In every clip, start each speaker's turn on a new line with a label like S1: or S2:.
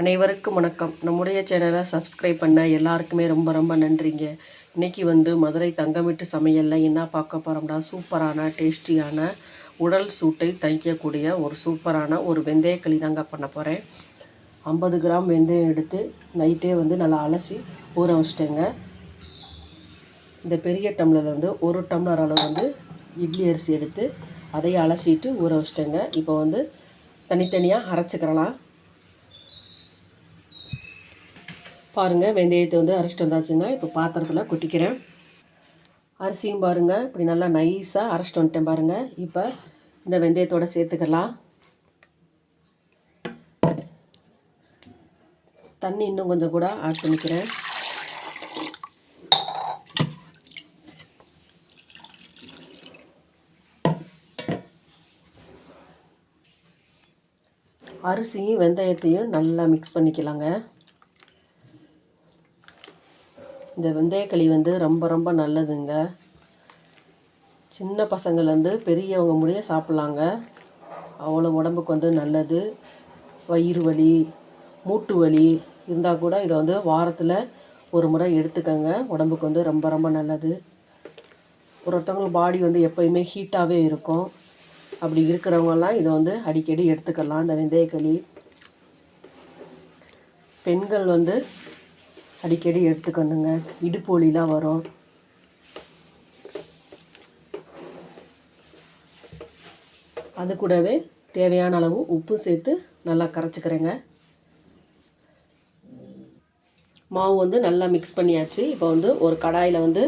S1: அனைவருக்கும் வணக்கம். நம்முடைய சேனலை சப்ஸ்கிரைப் பண்ண எல்லாருக்குமே ரொம்ப ரொம்ப நன்றிங்க. இன்றைக்கி வந்து மதுரை தங்கமிட்டு சமையலில் என்ன பார்க்க போகிறோம்னா சூப்பரான டேஸ்டியான உடல் சூட்டை தணிக்கக்கூடிய ஒரு சூப்பரான ஒரு வெந்தயக்களி தாங்க பண்ண போகிறேன் ஐம்பது கிராம் வெந்தயம் எடுத்து நைட்டே வந்து நல்லா அலசி ஊற வச்சிட்டேங்க. இந்த பெரிய டம்ளரில் வந்து ஒரு டம்ளர் அளவு வந்து இட்லி அரிசி எடுத்து அதையும் அலசிட்டு ஊற வச்சிட்டேங்க. இப்போ வந்து தனித்தனியாக அரைச்சிக்கிறலாம். பாருங்கள் வெந்தயத்தை வந்து அரைச்சிட்டு வந்தாச்சுங்க. இப்போ பாத்திரத்தில் கொட்டிக்கிறேன். அரிசியும் பாருங்கள் இப்படி நல்லா நைஸாக அரைச்சிட்டு வந்துட்டேன் பாருங்கள் இப்போ இந்த வெந்தயத்தோடு சேர்த்துக்கலாம். தண்ணி இன்னும் கொஞ்சம் கூட ஆட் பண்ணிக்கிறேன். அரிசியும் வெந்தயத்தையும் நல்லா மிக்ஸ் பண்ணிக்கலாங்க. இந்த வெந்தயக்களி வந்து ரொம்ப ரொம்ப நல்லதுங்க. சின்ன பசங்கள்லேருந்து பெரியவங்க முடிய சாப்பிட்லாங்க. அவ்வளோ உடம்புக்கு வந்து நல்லது. வயிறு வலி மூட்டு வலி இருந்தால் கூட இதை வந்து வாரத்தில் ஒரு முறை எடுத்துக்கோங்க. உடம்புக்கு வந்து ரொம்ப ரொம்ப நல்லது. ஒருத்தவங்க பாடி வந்து எப்போயுமே ஹீட்டாகவே இருக்கும். அப்படி இருக்கிறவங்கெல்லாம் இதை வந்து அடிக்கடி எடுத்துக்கலாம் இந்த வெந்தயக்களி. பெண்கள் வந்து அடிக்கடி எடுத்துக்கணுங்க இடுப்பு வலிலாம் வரும். அது கூடவே தேவையான அளவு உப்பு சேர்த்து நல்லா கரைச்சிக்கிறேங்க. மாவு வந்து நல்லா மிக்ஸ் பண்ணியாச்சு. இப்போ வந்து ஒரு கடாயில் வந்து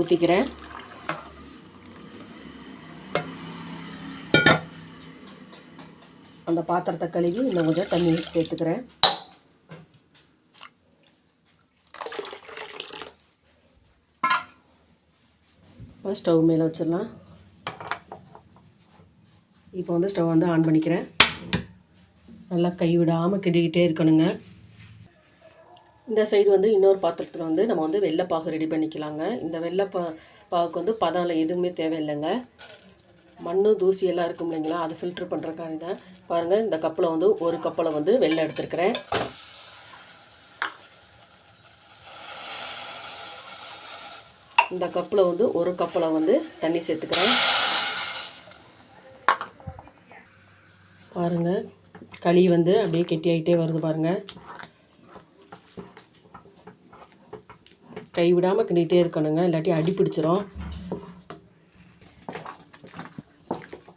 S1: ஊற்றிக்கிறேன் அந்த பாத்திரத்தை கழுவி இன்னும் கொஞ்சம் தண்ணி சேர்த்துக்கிறேன். ஸ்டவ் மேலே வச்சிடலாம். இப்போ வந்து ஸ்டவ் வந்து ஆன் பண்ணிக்கிறேன். நல்லா கைவிடாமல் கிண்டிக்கிட்டே இருக்கணுங்க. இந்த சைடு வந்து இன்னொரு பாத்திரத்தில் வந்து நம்ம வந்து வெள்ளைப்பாகு ரெடி பண்ணிக்கலாங்க. இந்த வெள்ளைப்பா பாவுக்கு வந்து பதம் எதுவுமே தேவையில்லைங்க. மண் தூசி எல்லாம் இருக்கும் இல்லைங்களா? அதை ஃபில்ட்ரு பண்ணுறக்காக தான் பாருங்கள் இந்த கப்பில் வந்து ஒரு கப்பில் வந்து வெள்ளை எடுத்துருக்கிறேன். இந்த கப்பில் வந்து ஒரு கப்பில் வந்து தண்ணி சேர்த்துக்கிறேன். பாருங்கள் களி வந்து அப்படியே கெட்டி ஆகிட்டே வருது பாருங்கள் கை விடாமல் கிண்டிகிட்டே இருக்கணுங்க இல்லாட்டி அடி பிடிச்சிரும்.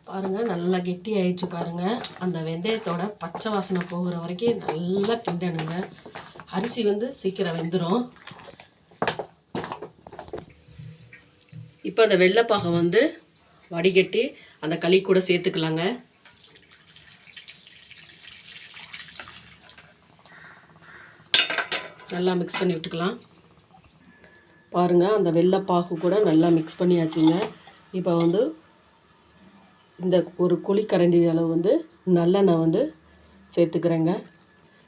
S1: பாருங்கள் நல்லா கெட்டி ஆயிடுச்சு பாருங்கள் அந்த வெந்தயத்தோட பச்சை வாசனை போகிற வரைக்கும் நல்லா கிண்டணுங்க. அரிசி வந்து சீக்கிரம் வெந்துடும் இப்போ அந்த வெள்ளைப்பாகை வந்து வடிகட்டி அந்த களி கூட சேர்த்துக்கலாங்க. நல்லா மிக்ஸ் பண்ணி விட்டுக்கலாம். பாருங்கள் அந்த வெள்ளைப்பாகு கூட நல்லா மிக்ஸ் பண்ணியாச்சுங்க. இப்போ வந்து இந்த ஒரு குழிக்கரண்டி அளவு வந்து நல்லெண்ணெய் வந்து சேர்த்துக்கிறேங்க.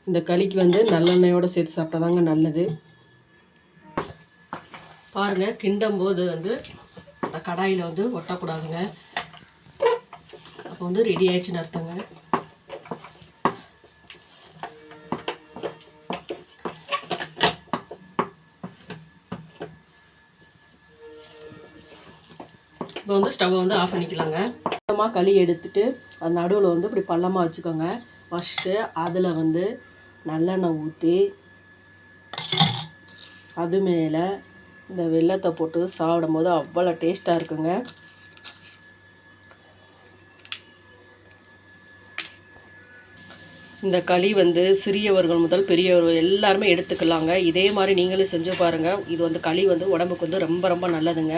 S1: இந்த களிக்கு வந்து நல்லெண்ணெயோடு சேர்த்து சாப்பிட்டா தாங்க நல்லது. பாருங்கள் கிண்டும் போது வந்து அந்த கடாயில் வந்து ஒட்டக்கூடாதுங்க. அப்போ வந்து ரெடி ஆயிடுச்சுன்னு அர்த்தங்க இப்போ வந்து ஸ்டவ்வை வந்து ஆஃப் பண்ணிக்கலாங்க. பள்ளமாக களி எடுத்துட்டு அது நடுவில் வந்து இப்படி பள்ளமாக வச்சுக்கோங்க. ஃபஸ்ட்டு அதில் வந்து நல்லெண்ணெய் ஊற்றி அது மேலே இந்த வெள்ளத்தை போட்டு சாப்பிடும் போது அவ்வளோ டேஸ்ட்டாக இருக்குங்க. இந்த களி வந்து சிறியவர்கள் முதல் பெரியவர்கள் எல்லாருமே எடுத்துக்கலாங்க. இதே மாதிரி நீங்களும் செஞ்சு பாருங்கள் இது வந்து களி வந்து உடம்புக்கு வந்து ரொம்ப ரொம்ப நல்லதுங்க.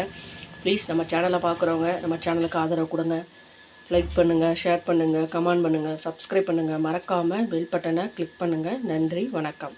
S1: ப்ளீஸ் நம்ம சேனலை பார்க்குறவங்க நம்ம சேனலுக்கு ஆதரவு கொடுங்க. லைக் பண்ணுங்கள் ஷேர் பண்ணுங்கள் கமெண்ட் பண்ணுங்கள் சப்ஸ்கிரைப் பண்ணுங்கள் மறக்காமல் பெல் பட்டனை கிளிக் பண்ணுங்கள் நன்றி வணக்கம்.